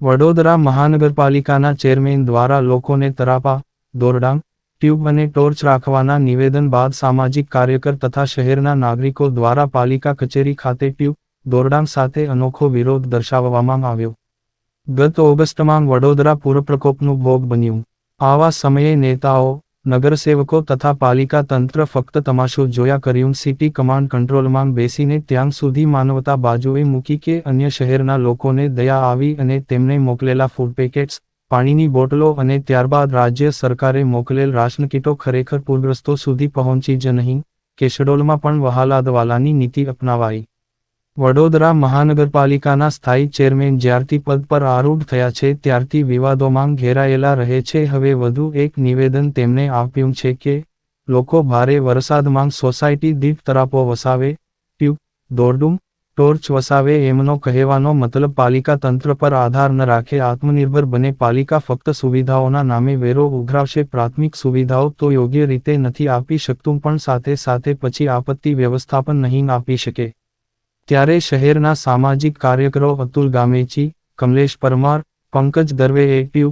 વડોદરા મહાનગરપાલિકાના ચેરમેન દ્વારા લોકોને તરાપા, દોરડાંગ, ટ્યુબ અને ટોર્ચ રાખવાના નિવેદન બાદ સામાજિક કાર્યકર તથા શહેરના નાગરિકો દ્વારા પાલિકા કચેરી ખાતે ટ્યુબ, દોરડાંગ સાથે અનોખો વિરોધ દર્શાવવામાં આવ્યો. ગત ઓગસ્ટમાં વડોદરા પૂરપ્રકોપનું ભોગ બન્યું. આવા સમયે નેતાઓ નગરસેવકો તથા પાલિકા તંત્ર ફક્ત તમાશો જોયા કર્યું. સિટી કમાન્ડ કંટ્રોલમાં બેસીને ત્યાં સુધી માનવતા બાજુએ મૂકી કે અન્ય શહેરના લોકોને દયા આવી અને તેમને મોકલેલા ફૂડ પેકેટ્સ પાણીની બોટલો અને ત્યારબાદ રાજ્ય સરકારે મોકલેલ રાશન કીટો ખરેખર પૂરગ્રસ્તો સુધી પહોંચી જ નહીં. કેશડોલમાં પણ વહાલાદવાલાની નીતિ અપનાવાઈ. વડોદરા મહાનગરપાલિકાના સ્થાયી ચેરમેન જ્યારથી પદ પર આરૂઢ થયા છે, ત્યારથી વિવાદોમાં ઘેરાયેલા રહે છે. હવે વધુ એક નિવેદન તેમણે આપ્યું છે કે, લોકો ભારે વરસાદમાં સોસાયટી દીઠ તરાપો વસાવે ટ્યુબ દોરડુમ, ટોર્ચ વસાવે એમનો કહેવાનો મતલબ પાલિકા તંત્ર પર આધાર ન રાખે. આત્મનિર્ભર બને પાલિકા ફક્ત સુવિધાઓના નામે વેરો ઉઘરાવશે. પ્રાથમિક સુવિધાઓ તો યોગ્ય રીતે નથી આપી શકતું, પણ સાથે સાથે પછી આપત્તિ વ્યવસ્થાપન નહીં આપી શકે. ત્યારે શહેરના સામાજિક કાર્યકરો અતુલ ગામેચી, કમલેશ પરમાર, પંકજ દરવે એ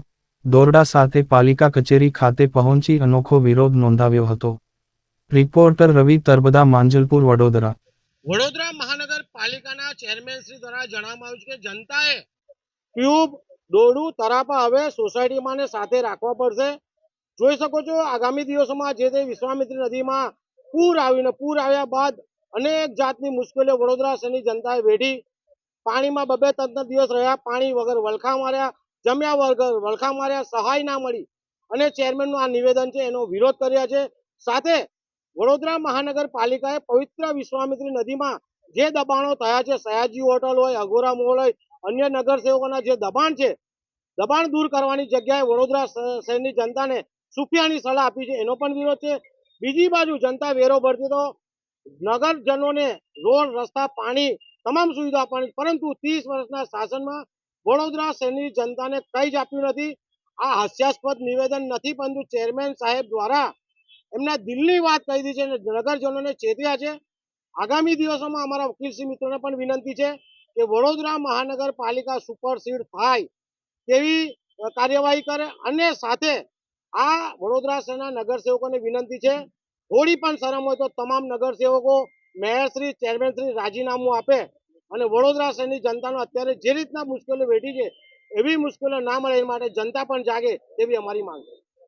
દોરડા સાથે પાલિકા કચેરી ખાતે પહોંચી અનોખો વિરોધ નોંધાવ્યો હતો. રિપોર્ટર રવિ તરબદા, માંજલપુર, વડોદરા. વડોદરા મહાનગરપાલિકાના ચેરમેન શ્રી દ્વારા જણાવવામાં આવ્યું છે કે જનતાએ ટ્યુબ દોરડું તરાપા હવે સોસાયટીમાં સાથે રાખવા પડશે. જોઈ શકો છો, આગામી દિવસોમાં જે તે વિશ્વામિત્રી નદીમાં પૂર આવીને પૂર આવ્યા બાદ અનેક જાતની મુશ્કેલીઓ વડોદરા શહેરની જનતાએ વેઢી પાણીમાં બબે ત્રણ દિવસ રહ્યા, પાણી વગર વલખા માર્યા, જમ્યા વગર વલખા માર્યા, સહાય ના મળી. અને ચેરમેનનું આ નિવેદન છે, એનો વિરોધ કર્યા છે. સાથે વડોદરા મહાનગરપાલિકાએ પવિત્ર વિશ્વામિત્રી નદીમાં જે દબાણો થયા છે, સયાજી હોટલ હોય, અઘોરા મોલ હોય, અન્ય નગરસેવકોના જે દબાણ છે, દબાણ દૂર કરવાની જગ્યાએ વડોદરા શહેરની જનતાને સુફિયાની સલાહ આપી છે, એનો પણ વિરોધ છે. બીજી બાજુ જનતા વેરો ભરતી તો નગરજનોને રોડ, રસ્તા, પાણી, તમામ સુવિધા આપવાની પરંતુ ત્રીસ વર્ષના શાસનમાં વડોદરા શહેરની જનતાને કંઈ જ આપ્યું નથી. આ હાસ્યાસ્પદ નિવેદન નથી, પરંતુ ચેરમેન સાહેબ દ્વારા એમના દિલની વાત કહી દીધી છે અને નગરજનોને ચેત્યા છે. આગામી દિવસોમાં અમારા વકીલશ્રી મિત્રોને પણ વિનંતી છે કે વડોદરા મહાનગરપાલિકા સુપરસીડ થાય તેવી કાર્યવાહી કરે. અને સાથે આ વડોદરા શહેરના નગરસેવકોને વિનંતી છે થોડી પણ શરમ હોય તો તમામ નગરસેવકો મેયરશ્રી ચેરમેનશ્રી રાજીનામું આપે અને વડોદરા શહેરની જનતાનો અત્યારે જે રીતના મુશ્કેલીઓ વેઠી છે, એવી મુશ્કેલીઓ ના મળે એ માટે જનતા પણ જાગે તેવી અમારી માંગ છે.